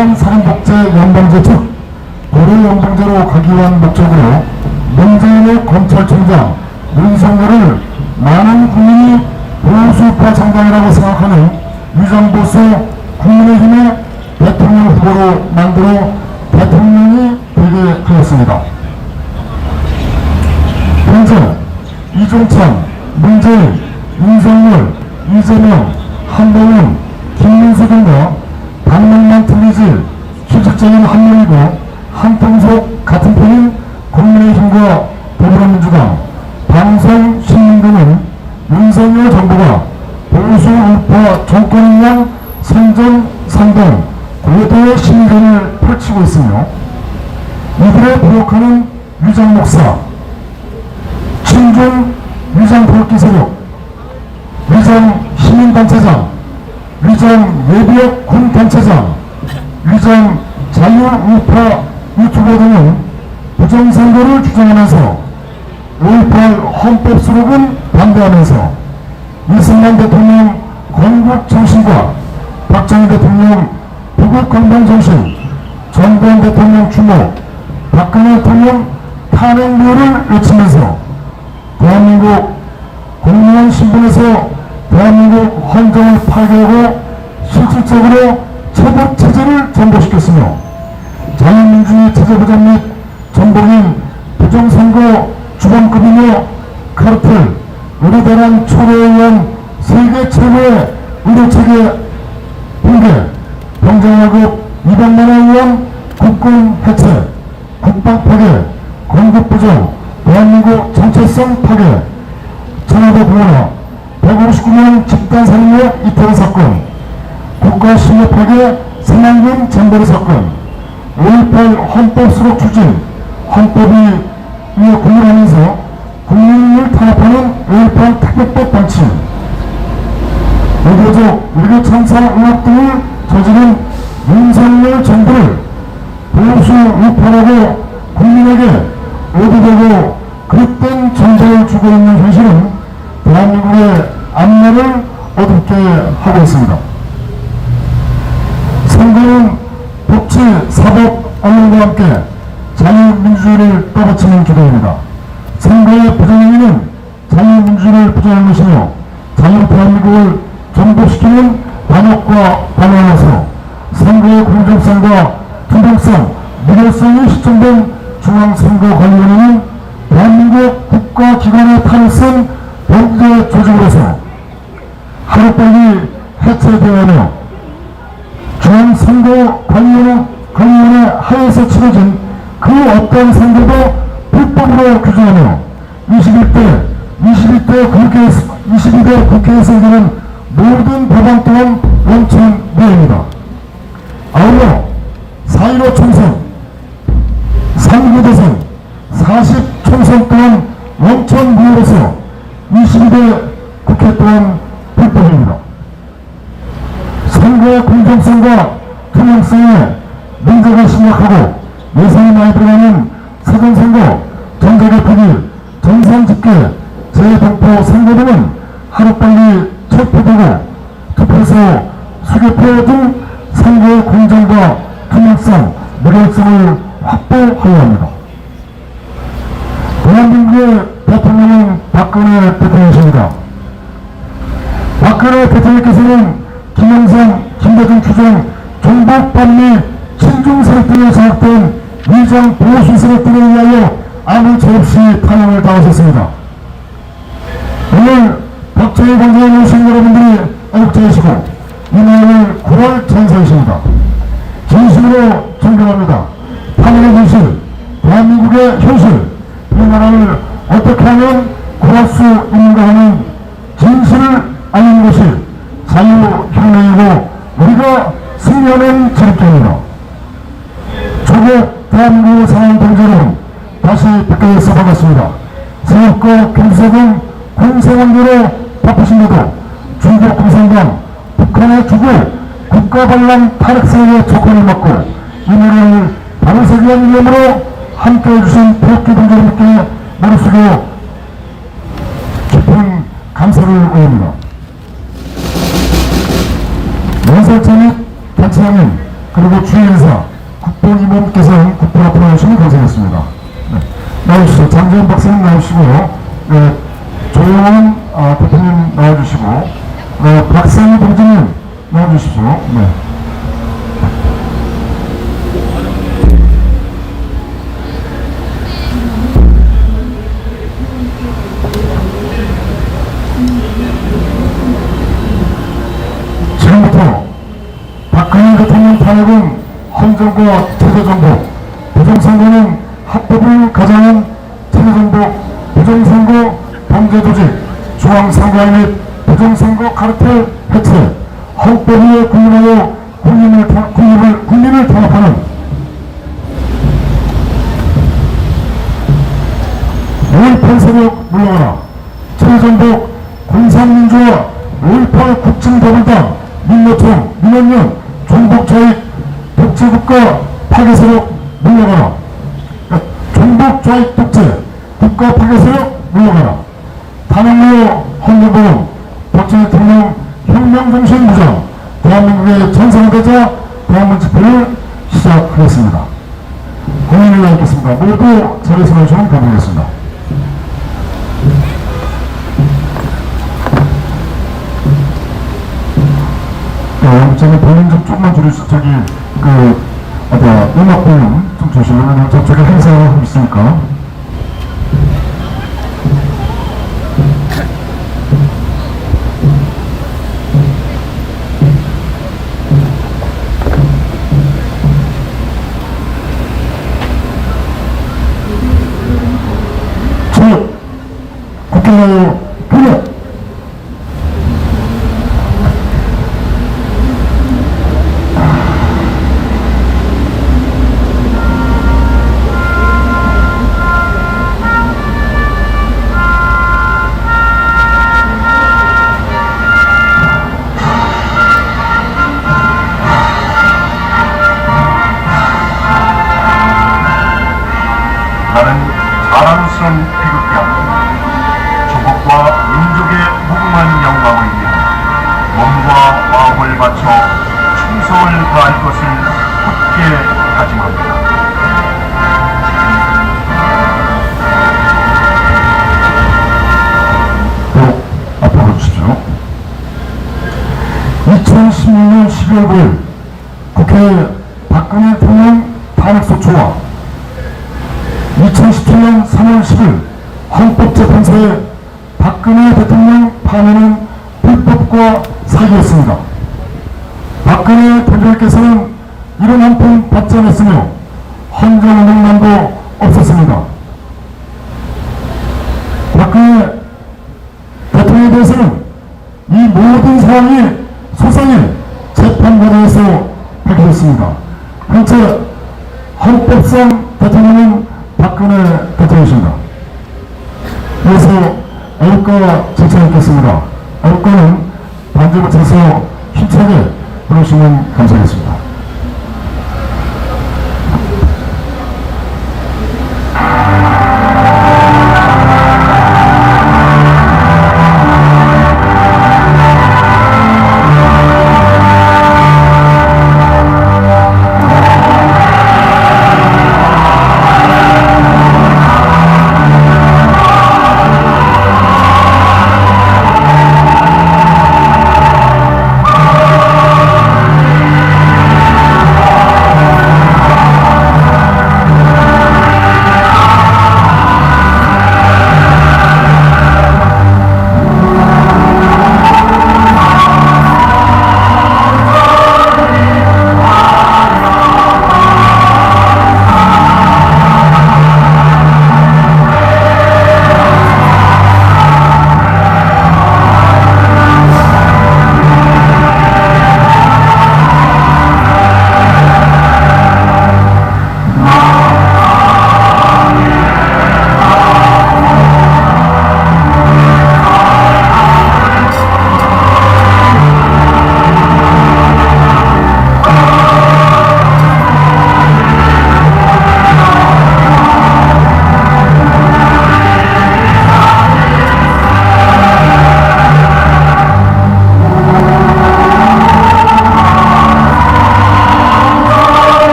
강력한 사람복제 연방제 즉 고려 연방제로 가기 위한 목적으로 문재인의 검찰총장 윤석열을 많은 국민이 보수파 정당이라고 생각하는 위장보수 국민의힘의 대통령 후보로 만들어 대통령이 되게 하였습니다. 현재 이종찬, 문재인, 윤석열, 이재명, 한동훈, 김문수 등과 당명만 틀리지 실질적인 한 명이고 한통속 같은 편인 국민의힘과 더불어민주당, 방송, 신문 등은 윤석열 정부가 보수 우파 정권을 위한 선전, 선동, 고도의 심리전을 펼치고 있으며 이들의 부역하는 위장 목사, 친중 위장 불기 세력, 위장 시민단체장, 위장 예비역 군단체장, 위장 자유우파 유튜버 등은 부정선거를 주장하면서 5.18 헌법 수록은 반대하면서 이승만 대통령 건국 정신과 박정희 대통령 부국 건강 정신, 전두환 대통령 추모, 박근혜 대통령 탄핵료를 외치면서 대한민국 공무원 신분에서 대한민국 헌정을 파괴하고 실질적으로 체법 체제를 전복시켰으며 자유민주주의 체제부장 및 전복인 부정선거 주범급이며 카르텔, 의료대란 초래에 의한 세계 최고의 의료체계 붕괴, 병정야급 200만에 의한 국군 해체, 국방 파괴, 건국 부정, 대한민국 정체성 파괴, 청와대 공원화, 159명 집단 살인의 이태원 사건, 국가 신뢰 파괴, 사망금 잼버리 사건, 5.18 헌법 수록 추진, 헌법이 위에 국민하면서 국민을 탄압하는 5.18 특별법 방침, 외교적 외교청사 의혹 등을 저지른 윤석열 정부를 보수 우파라고 국민에게 어디되고 그릇된 정보를 주고 있는 현실은 대한민국의 앞날을 어둡게 하고 있습니다. 선거는 복지, 사법, 언론과 함께 자유민주주의를 떠받치는 기도입니다. 선거의 부정행위는 자유민주주의를 부정하는 것이며 자유 대한민국을 전복시키는 반역과 반환에서 선거의 공정성과 투명성, 무결성이 시청된 중앙선거관리위원회는 대한민국 국가기관의 탄생 범죄 조직으로서 하루빨리 해체되어야 하며 중앙선거관리위원회 관리위원회 하에서 치러진 그 어떤 선거도 불법으로 규정하며 21대 21대 국회 22대 국회에서 의견은 모든 법안 또한 원천 무효입니다. 아울러 4.15 총선 3구 대선 40 총선 또한 원천 무효로서 22대 국회 또한 불법입니다. 선거의 공정성과 투명성에 문제가 심각하고 들어가는 사전선거, 전자개표기, 전산집계, 재동포 선거 등은 하루빨리 체포되고 투표소, 수개표 등 선거의 공정과 투명성, 무결성을 확보하여야 합니다. 대한민국의 대통령은 박근혜 대통령이십니다. 박근혜 대통령께서는 김영삼, 김대중 추종, 종북 반미 친중 세력들에 장악된 위장 보수 세력들에 의하여 아무 죄 없이 탄핵을 당하셨습니다. 오늘 박정희 광장에 오신 여러분들이 애국자이시고 이 마음을 9월 전사이십니다. 진심으로 존경합니다. 탄핵의 현실, 대한민국의 현실, 이 나라를 어떻게 하면 구할 수 있는가 하는 진실을 알리는 것이 자유혁명이고 우리가 승리하는 지름길입니다. 조국 대한민국 상황 동지는 다시 뵙게돼서 반갑습니다. 경제등 공세원대로 바쁘신데도 중국 공산당 북한의 주구 국가반란 탄핵세력의 조건을 막고 이 나라를 반세기 위한 이름으로 함께해 주신 태극기 무릎 숙여 깊은 감사를 올립니다. 연설자 및 개최하는 그리고 주인사 국보임원께서는 국보 앞으로 나오시면 감사하겠습니다. 네. 나오시죠. 장재현 박사님 나오시고요. 네. 조영원 아, 대표님 나와주시고 네. 박상희 동지님 나와주십시오. 네. 탄핵은 헌정과 체제정복, 부정선거는 합법을 가장한 체제정복, 부정선거 범죄조직, 중앙선거위 및 부정선거 카르텔 해체, 헌법위에 군림하여 국민을, 타- 국민을, 국민을 탄압하는 5.18 세력 물러가라. 최정복 공산민주화 5.18 국정더불당 민노총 민원연 종북좌익 독재국가 파괴 세력 물러가라. 그러니까 종북좌익 독재 국가 파괴 세력 물러가라. 탄핵로 헌법은 박정희 대통령 혁명정신 무장 대한민국의 전성대자 대한민국 집회를 시작하겠습니다. 공인을 나겠습니다. 모두 자리에서 나오시면 감사하겠습니다. 어, 저는 볼륨 좀 조금만 줄여주세요. 저기, 그, 어디야, 음악 볼륨 좀 주시면 저쪽에 행사 있으니까. 국회 분야 나는 자랑스러운 태극기 바쳐 충성을 다할 것을 굳게 다짐합니다. 또 앞으로 주십시오. 2016년 12월 9일 국회 박근혜 대통령 탄핵소추와 2017년 3월 10일 헌법재판소의 박근혜 대통령 파면은 불법과 사기였습니다. 박근혜 대통령께서는 이런 한 푼 받지 않았으며 헌정운동만도 없었습니다. 박근혜 대통령에 대해서는 이 모든 사항이 소상히 재판관에서 밝혀졌습니다. 현재 헌법상 대통령은 박근혜 대통령이십니다. 그래서 애국가 제청하겠습니다. 애국가는 반주 붙여서 힘차게 부르시면 감사하겠습니다.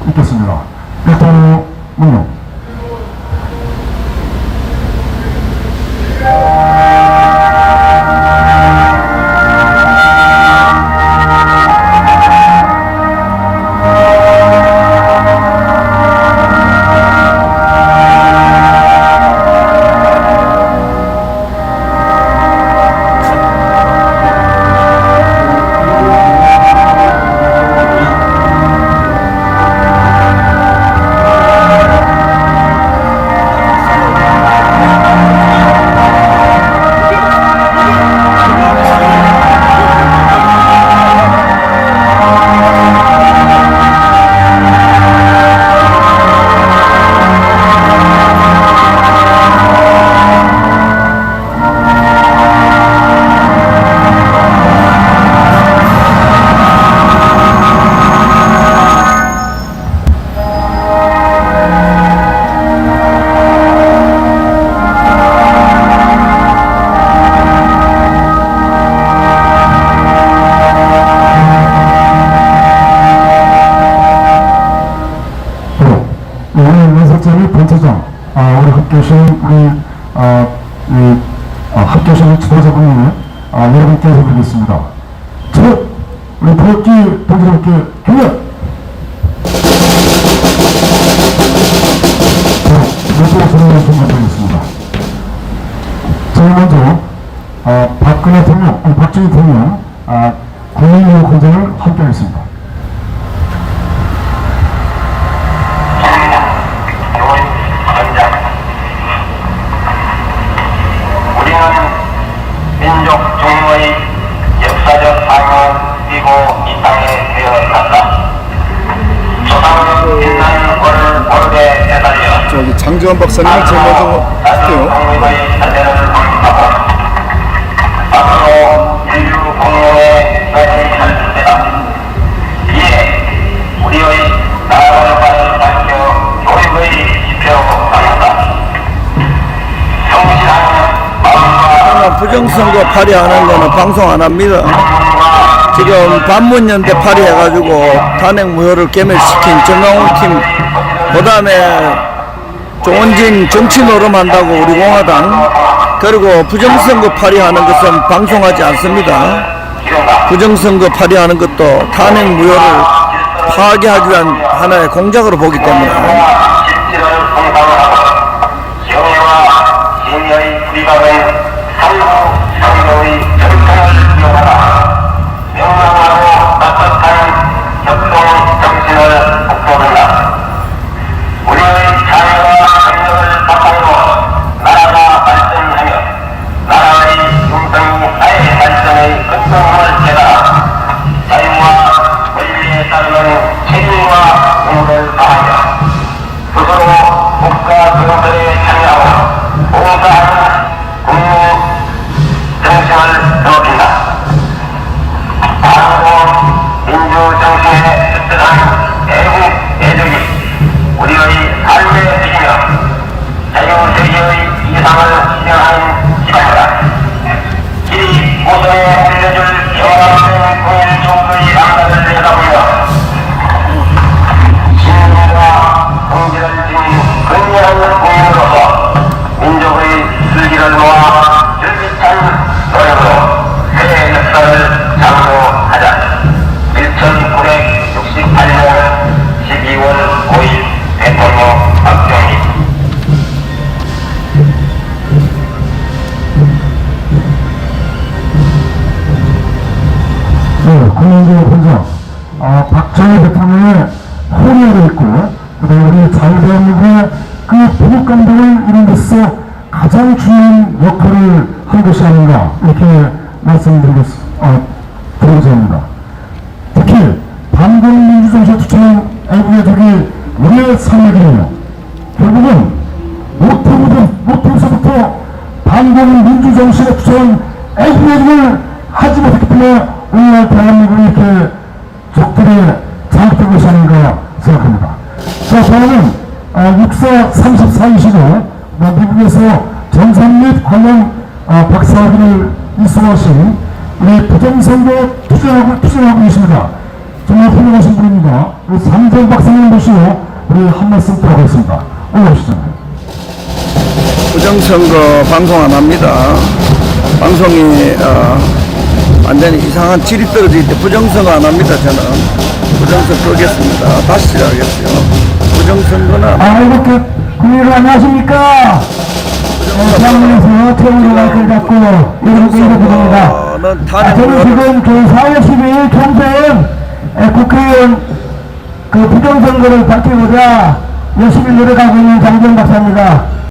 문명이 있겠습니다. 일단 조상은 빛나는 오늘 오르게 되달려 저기 장지원 박사님을 제일 먼 부정선거 발의하는 거는 방송 안 합니다. 지금 반문연대 발의해가지고 단핵 무효를 개멸시킨 정강훈 팀, 그 다음에 조원진 정치 노름한다고 우리 공화당, 그리고 부정선거 발의하는 것은 방송하지 않습니다. 부정선거 발의하는 것도 탄핵 무효를 파괴하기 위한 하나의 공작으로 보기 때문에 봉사하는 국민 정신을 넓힌다. 바르고 민주 튼튼한 애국 애적이 우리의 삶의 뜻이며 자유세계의 이상을 실현하는 기반이다. 이 모선에 올려줄 영원한 공일 종의 양가를 내다보며 신민과 공지를 지닌 민족의 のは、11対0。 것이 아닌가 이렇게 말씀드리겠, 어, 드리고자. 특히 반공민주정신에 투철한 애국의 적이 우리의 길이며 결국은 모태부터 모태에서부터 반공민주정신에 투철한 애국의 적을 하지 못했기 때문에 오늘날 대한민국이 이렇게 적들의 장악된 것이 아닌가 생각합니다. 자, 저는 어, 육사 34이시고 미국에서 전산 및 관련 어, 박사학위를 이수하신 우리 부정선거 투쟁하고 투쟁하고 계십니다. 정말 훌륭하신 분입니다. 우리 삼성 박사님 모시고 우리 한 말씀 드리겠습니다. 올라오시죠. 부정선거 방송 안 합니다. 방송이 어, 완전히 이상한 질이 떨어질 때 부정선거 안 합니다. 저는 부정선거 끄겠습니다. 다시 시작하겠어요. 부정선거는 아, 이렇게 국민을 안녕하십니까? 어, 대한민국에서 태우로 마이크를 잡고 이렇게 됩니다. 는 아, 저는 지금 그 4월 12일 총선 에, 국회의원 그 부정선거를 밝히고자 열심히 노력하고 있는 장정 박사입니다.